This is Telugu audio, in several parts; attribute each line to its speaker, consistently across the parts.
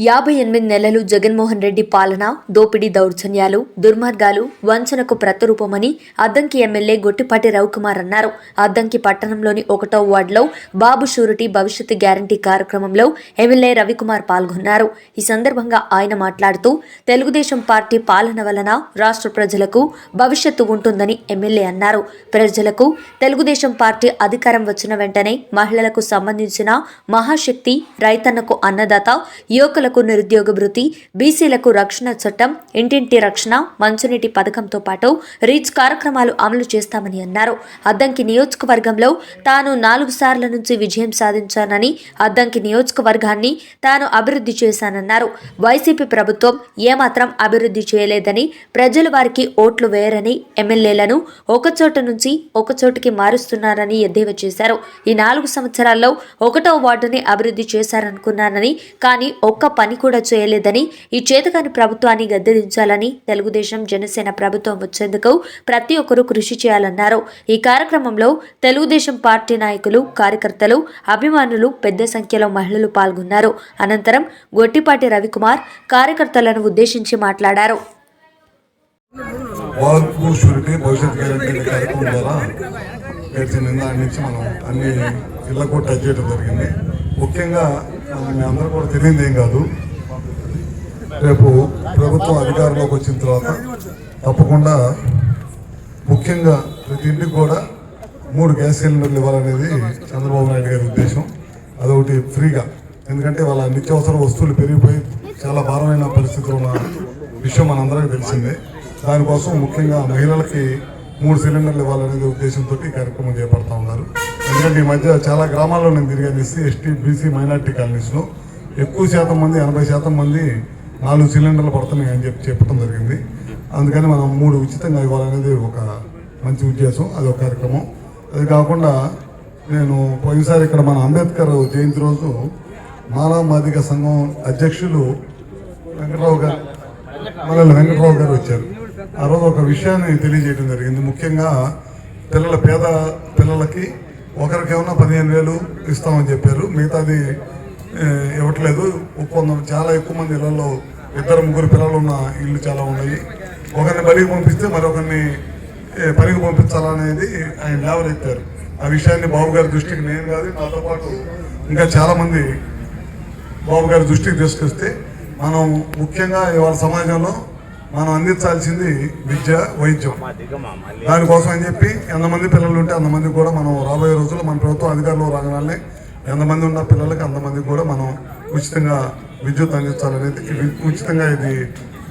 Speaker 1: యాభై ఎనిమిది నెలలు జగన్మోహన్ రెడ్డి పాలన దోపిడీ దౌర్జన్యాలు దుర్మార్గాలు వంచనకు ప్రతిరూపమని అద్దంకి ఎమ్మెల్యే గొట్టిపాటి రవికుమార్ అన్నారు. అద్దంకి పట్టణంలోని ఒకటో వార్డులో బాబు షూరిటీ భవిష్యత్తు గ్యారంటీ కార్యక్రమంలో ఎమ్మెల్యే రవికుమార్ పాల్గొన్నారు. ఈ సందర్భంగా ఆయన మాట్లాడుతూ తెలుగుదేశం పార్టీ పాలన వలన రాష్ట్ర ప్రజలకు భవిష్యత్తు ఉంటుందని ఎమ్మెల్యే అన్నారు. ప్రజలకు తెలుగుదేశం పార్టీ అధికారం వచ్చిన వెంటనే మహిళలకు సంబంధించిన మహాశక్తి రైతన్నకు అన్నదాత యువకులకు నిరుద్యోగ భృతి బీసీలకు రక్షణ చట్టం ఇంటింటి రక్షణ మంచునీటి పథకంతో పాటు రీచ్ కార్యక్రమాలు అమలు చేస్తామని అన్నారు. అద్దంకి నియోజకవర్గంలో తాను నాలుగు సార్ల నుంచి విజయం సాధించానని అద్దంకి నియోజకవర్గాన్ని తాను అభివృద్ధి చేశానన్నారు. వైసీపీ ప్రభుత్వం ఏమాత్రం అభివృద్ధి చేయలేదని ప్రజలు వారికి ఓట్లు వేయరని ఎమ్మెల్యేలను ఒకచోట నుంచి ఒకచోటికి మారుస్తున్నారని ఎద్దేవా చేశారు. ఈ నాలుగు సంవత్సరాల్లో ఒకటో వార్డుని అభివృద్ధి చేశారనుకున్నానని కానీ ఒక్క పని కూడా చేయలేదని ఈ చేతకాని ప్రభుత్వాన్ని గద్దెదించాలని తెలుగుదేశం జనసేన ప్రభుత్వం వచ్చేందుకు ప్రతి ఒక్కరూ కృషి చేయాలన్నారు. ఈ కార్యక్రమంలో తెలుగుదేశం పార్టీ నాయకులు కార్యకర్తలు అభిమానులు పెద్ద సంఖ్యలో మహిళలు పాల్గొన్నారు. అనంతరం గొట్టిపాటి రవికుమార్ కార్యకర్తలను ఉద్దేశించి మాట్లాడారు.
Speaker 2: గడిచిన నిన్న నుంచి మనం అన్ని ఇళ్ళకు టచ్ చేయడం జరిగింది. ముఖ్యంగా మీ అందరూ కూడా తెలియదు ఏం కాదు. రేపు ప్రభుత్వం అధికారంలోకి వచ్చిన తర్వాత తప్పకుండా ముఖ్యంగా ప్రతి ఇంటికి కూడా మూడు గ్యాస్ సిలిండర్లు ఇవ్వాలనేది చంద్రబాబు నాయుడు గారి ఉద్దేశం. అదొకటి ఫ్రీగా. ఎందుకంటే వాళ్ళ నిత్యావసర వస్తువులు పెరిగిపోయి చాలా భారమైన పరిస్థితులు ఉన్న విషయం మనందరికీ తెలిసిందే. దానికోసం ముఖ్యంగా మహిళలకి మూడు సిలిండర్లు ఇవ్వాలనేది ఉద్దేశంతో ఈ కార్యక్రమం చేపడతా ఉన్నారు. ఎందుకంటే ఈ మధ్య చాలా గ్రామాల్లో నేను తిరిగాను ఎస్సీ ఎస్టీ బీసీ మైనార్టీ కాలనీస్లో. ఎక్కువ శాతం మంది ఎనభై శాతం మంది నాలుగు సిలిండర్లు పడుతున్నాయి అని చెప్పి చెప్పడం జరిగింది. అందుకని మనం మూడు ఉచితంగా ఇవ్వాలనేది ఒక మంచి ఉద్దేశం అది ఒక కార్యక్రమం. అది కాకుండా నేను పోయినసారి ఇక్కడ మన అంబేద్కర్ జయంతి రోజు మాలా మాదిగ సంఘం అధ్యక్షులు వెంకటరావు గారు మల్లెల వెంకటరావు గారు వచ్చారు. ఆ రోజు ఒక విషయాన్ని తెలియజేయడం జరిగింది. ముఖ్యంగా పిల్లల పేద పిల్లలకి ఒకరికి ఏమన్నా పదిహేను వేలు ఇస్తామని చెప్పారు. మిగతాది ఇవ్వట్లేదు. కొంత చాలా ఎక్కువ మంది ఇళ్ళలో ఇద్దరు ముగ్గురు పిల్లలు ఉన్న ఇల్లు చాలా ఉన్నాయి. ఒకరిని బలికి పంపిస్తే మరొకరిని పనికి పంపించాలనేది ఆయన లేవనెత్తారు. ఆ విషయాన్ని బాబు గారి దృష్టికి నేను కాదు నాతో పాటు ఇంకా చాలామంది బాబు గారి దృష్టికి తీసుకొస్తే మనం ముఖ్యంగా ఇవాళ సమాజంలో మనం అందించాల్సింది విద్య వైద్యం. దానికోసం అని చెప్పి ఎంతమంది పిల్లలు ఉంటే అంతమంది కూడా మనం రాబోయే రోజుల్లో మన ప్రభుత్వం అధికారంలో రాగానే ఎంతమంది ఉన్న పిల్లలకి అంతమందికి కూడా మనం ఉచితంగా విద్యుత్ అందించాలనేది ఉచితంగా ఇది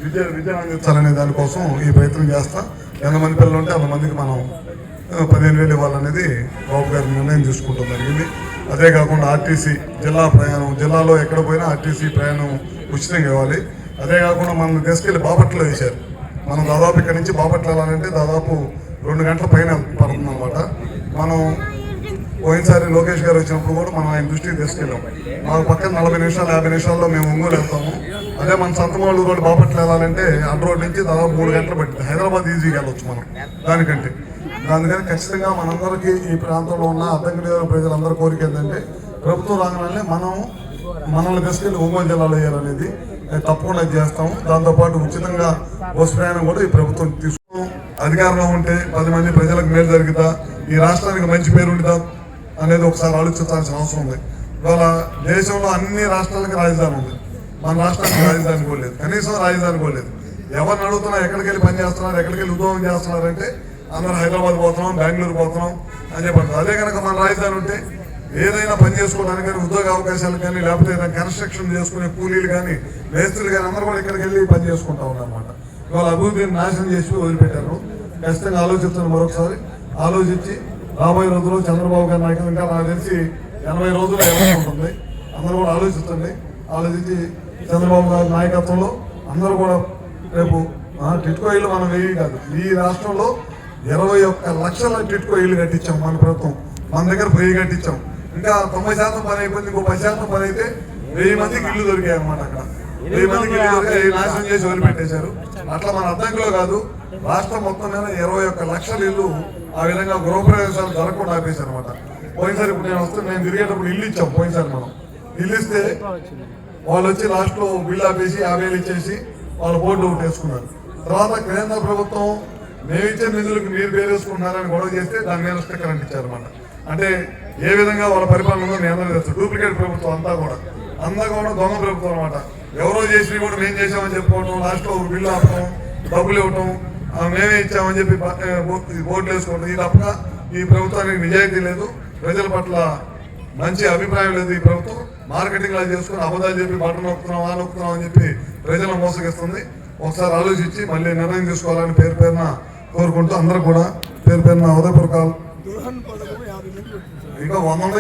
Speaker 2: విద్య విద్య అందించాలనే దానికోసం ఈ ప్రయత్నం చేస్తా. ఎంతమంది పిల్లలు ఉంటే అంతమందికి మనం పదిహేను వేలు ఇవ్వాలనేది బాబు గారి నిర్ణయం తీసుకుంటాం జరిగింది. అదే కాకుండా ఆర్టీసీ జిల్లా ప్రయాణం జిల్లాలో ఎక్కడ పోయినా ఆర్టీసీ ప్రయాణం ఉచితంగా ఇవ్వాలి. అదే కాకుండా మనం తీసుకెళ్ళి బాపట్లో వేశారు. మనం దాదాపు ఇక్కడ నుంచి బాపట్ల వెళ్ళాలంటే దాదాపు రెండు గంటల పైన పడుతుంది అనమాట మనం పోయినసారి లోకేష్ గారు వచ్చినప్పుడు కూడా మనం ఆయన దృష్టికి తీసుకెళ్ళాం. మాకు పక్కన నలభై నిమిషాలు యాభై నిమిషాల్లో మేము ఒంగోలు వెళ్తాము. అదే మన సంతమాళ్ళు కూడా బాపట్ల వెళ్ళాలంటే అడ్ రోడ్ నుంచి దాదాపు మూడు గంటలు పట్టింది. హైదరాబాద్ ఈజీగా వెళ్ళొచ్చు మనం దానికంటే. అందుకని ఖచ్చితంగా మనందరికీ ఈ ప్రాంతంలో ఉన్న అద్దంకి ప్రజలందరి కోరిక ఏంటంటే ప్రభుత్వం రాగానే మనం మనల్ని తీసుకెళ్ళి ఒంగోలు జిల్లాలో వేయాలనేది తప్పకుండా చేస్తాము. దాంతోపాటు ఉచితంగా బస్సు ప్రయాణం కూడా ఈ ప్రభుత్వం తీసుకు అధికారంలో ఉంటే పది మంది ప్రజలకు మేలు జరుగుతా. ఈ రాష్ట్రానికి మంచి పేరు ఉంటుందా అనేది ఒకసారి ఆలోచించాల్సిన అవసరం ఉంది. ఇవాళ దేశంలో అన్ని రాష్ట్రాలకి రాజధాని ఉంది. మన రాష్ట్రానికి రాజధాని కూడా కనీసం రాజధాని కూడా లేదు. ఎవరిని అడుగుతున్నా ఎక్కడికి వెళ్ళి పని చేస్తున్నారు ఎక్కడికి వెళ్ళి ఉద్యోగం చేస్తున్నారంటే అందరూ హైదరాబాద్ పోతున్నాం బెంగళూరు పోతున్నాం అని చెప్పండి. అదే కనుక మన రాజధాని ఉంటే ఏదైనా పని చేసుకోవడానికి కానీ ఉద్యోగ అవకాశాలు కానీ లేకపోతే ఏదైనా కన్స్ట్రక్షన్ చేసుకునే కూలీలు కానీ మేస్త్రులు కానీ అందరూ కూడా ఇక్కడికి వెళ్ళి పని చేసుకుంటా ఉన్నారన్నమాట. ఇవాళ అభివృద్ధిని నాశనం చేసి వదిలిపెట్టారు. ఖచ్చితంగా ఆలోచిస్తాను మరొకసారి. ఆలోచించి రాబోయే రోజుల్లో చంద్రబాబు గారి నాయకులు ఇంకా నాకు తెలిసి ఎనభై రోజులు ఎలక్షన్ ఉంటుంది అందరూ కూడా ఆలోచిస్తుంది ఆలోచించి చంద్రబాబు గారి నాయకత్వంలో అందరూ కూడా రేపు ఆ, టిట్కో ఇల్లు మనం వేయి కాదు. ఈ రాష్ట్రంలో ఇరవై ఒక్క లక్షల టిట్కో ఇల్లు కట్టించాం మన ప్రభుత్వం. మన దగ్గర వెయ్యి కట్టించాం. ఇంకా తొంభై శాతం పని అయిపోయింది ఇంకో పది శాతం పని అయితే వెయ్యి మందికి ఇల్లు దొరికాయి అన్నమాట అక్కడ. వెయ్యి మందికి ఇల్లు దొరికాయి నాశనం చేసి వదిలిపెట్టేశారు. అట్లా మన అర్థంలో కాదు రాష్ట్రం మొత్తం మీద ఇరవై ఒక్క లక్షల ఇల్లు ఆ విధంగా గృహప్రవేశాలు జరగకుండా ఆపేశారు అనమాట పోయినసారి ఇప్పుడు నేను వస్తే నేను తిరిగేటప్పుడు ఇల్లు ఇచ్చాం పోయినసారి మనం. ఇల్లు ఇస్తే వాళ్ళు వచ్చి లాస్ట్లో బిల్ ఆపేసి యాభై వేలు ఇచ్చేసి వాళ్ళ బోర్డు ఒకటి వేసుకున్నారు. తర్వాత కేంద్ర ప్రభుత్వం మేము ఇచ్చే నిధులకు మీరు పేరేసుకుంటున్నారని గొడవ చేస్తే దాని మీద స్టిక్కర్ ఇచ్చారన్నమాట అంటే ఏ విధంగా వాళ్ళ పరిపాలన ఉందో నేను అందరూ తెలుసు. డూప్లికేట్ ప్రభుత్వం అంతా కూడా. అంతా కూడా దొంగ ప్రభుత్వం అనమాట ఎవరో చేసి కూడా మేము చేసామని చెప్పుకోవడం లాస్ట్లో ఒక బిల్లు ఆపడం డబ్బులు ఇవ్వటం మేమే ఇచ్చామని చెప్పి బోర్డులు వేసుకోవడం ఈ తప్ప ఈ ప్రభుత్వానికి నిజాయితీ లేదు. ప్రజల పట్ల మంచి అభిప్రాయం లేదు ఈ ప్రభుత్వం. మార్కెటింగ్ అలా చేసుకుని అబద్ధాలు చెప్పి బట్టలు నొక్కుతున్నాం ఆ నొక్కుతున్నాం అని చెప్పి ప్రజలను మోసగిస్తుంది. ఒకసారి ఆలోచించి మళ్ళీ నిర్ణయం తీసుకోవాలని పేరు పేరున కోరుకుంటూ అందరూ కూడా పేరు పేరున
Speaker 3: సార్
Speaker 2: ఇంకా వంద